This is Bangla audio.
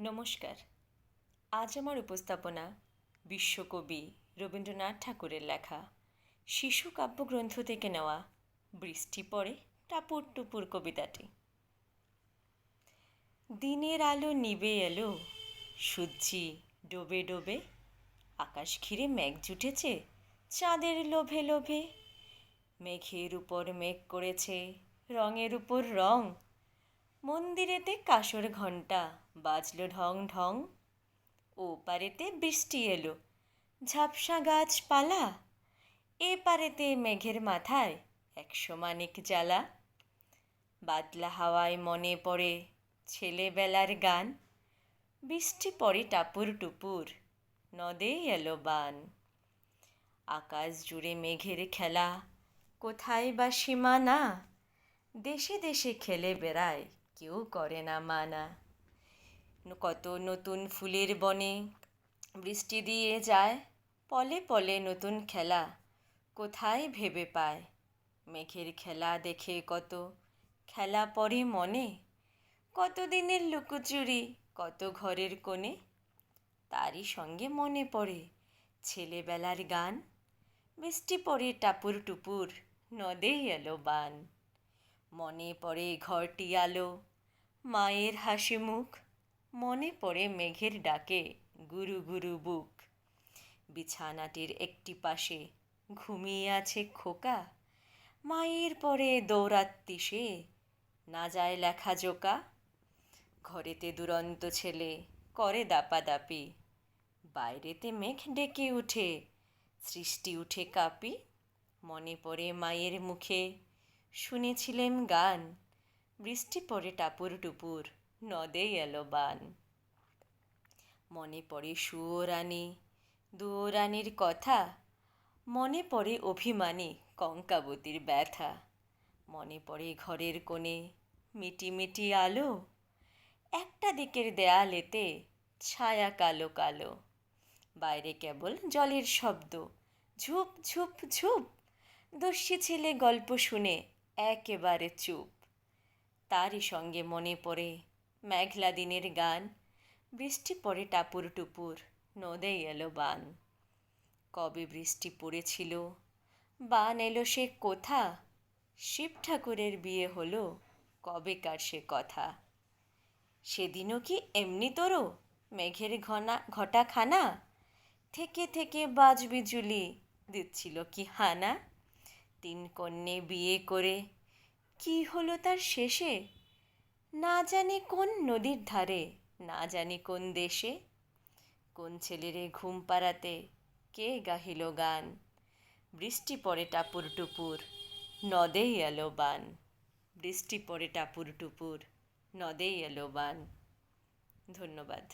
নমস্কার। আজ আমার উপস্থাপনা বিশ্বকবি রবীন্দ্রনাথ ঠাকুরের লেখা। শিশু কাব্যগ্রন্থ থেকে নেওয়া। বৃষ্টি পড়ে টাপুর টুপুর কবিতাটি। দিনের আলো নিবে এলো, সূর্যি ডোবে ডোবে, আকাশ ঘিরে মেঘ জুটেছে, চাঁদের লোভে লোভে। মেঘের উপর মেঘ করেছে, রঙের উপর রং মন্দিরেতে কাসর ঘণ্টা, বাজলো ঢং ঢং। ও পারেতে বৃষ্টি এলো, ঝাপসা গাছপালা এ পারেতে মেঘের মাথায় একশো মানিক জ্বালা। বাদলা হাওয়ায় মনে পড়ে ছেলেবেলার গান, বৃষ্টি পড়ে টাপুর টুপুর, নদে এলো বান। আকাশ জুড়ে মেঘের খেলা, কোথায় বা সীমানা, দেশে দেশে খেলে বেড়ায় কেউ করে না মানা। কত নতুন ফুলের বনে বৃষ্টি দিয়ে যায়, পলে পলে নতুন খেলা কোথায় ভেবে পায়? মেঘের খেলা দেখে কত খেলা পরে মনে? কত দিনের লুকোচুরি, কত ঘরের কোণে? তারই সঙ্গে মনে পড়ে ছেলেবেলার গান। বৃষ্টি পড়ে টাপুর টুপুর, নদে এলো বান। মনে পড়ে ঘরটি আলো। মায়ের হাসি মুখ, মনে পড়ে মেঘের ডাকে গুরু গুরু বুক। বিছানাটির একটি পাশে ঘুমিয়ে আছে খোকা। মায়ের পরে দৌড়াত্তি সে, না যায় লেখা জোকা। ঘরেতে দুরন্ত ছেলে, করে দাপাদাপি। বাইরেতে মেঘ ডেকে উঠে, সৃষ্টি উঠে কাঁপি। মনে পড়ে মায়ের মুখে শুনেছিলেম গান। বৃষ্টি পড়ে টাপুর টুপুর, নদে এলো বান। মনে পড়ে সুয়োরানী, দুয়োরানীর কথা। মনে পড়ে অভিমানী কঙ্কাবতীর ব্যথা। মনে পড়ে ঘরের কোণে মিটি মিটি আলো। একটা দিকের দেয়ালেতে ছায়া কালো কালো। বাইরে কেবল জলের শব্দ, ঝুপ ঝুপ ঝুপ। দস্যি ছেলে গল্প শুনে একেবারে চুপ। তারই সঙ্গে মনে পড়ে মেঘলা দিনের গান। বৃষ্টি পড়ে টাপুর টুপুর, নদে এলো বান। কবে বৃষ্টি পড়েছিল? বান এলো সে কোথা? শিব ঠাকুরের বিয়ে হলো কবেকার সে কথা? সেদিনও কি এমনি তোরও মেঘের ঘনা, ঘটা খানা? থেকে থেকে বাজ বিজুলি দিচ্ছিল কি হানা? তিন কন্যে বিয়ে করে, কি হলো তার শেষে? না জানি কোন নদীর ধারে, না জানি কোন দেশে। কোন ছেলেরে ঘুম পাড়াতে, কে গাহিল গান? বৃষ্টি পড়ে টাপুর টুপুর, নদেই এলো বান। বৃষ্টি পড়ে টাপুর টুপুর, নদেই এলো বান। ধন্যবাদ।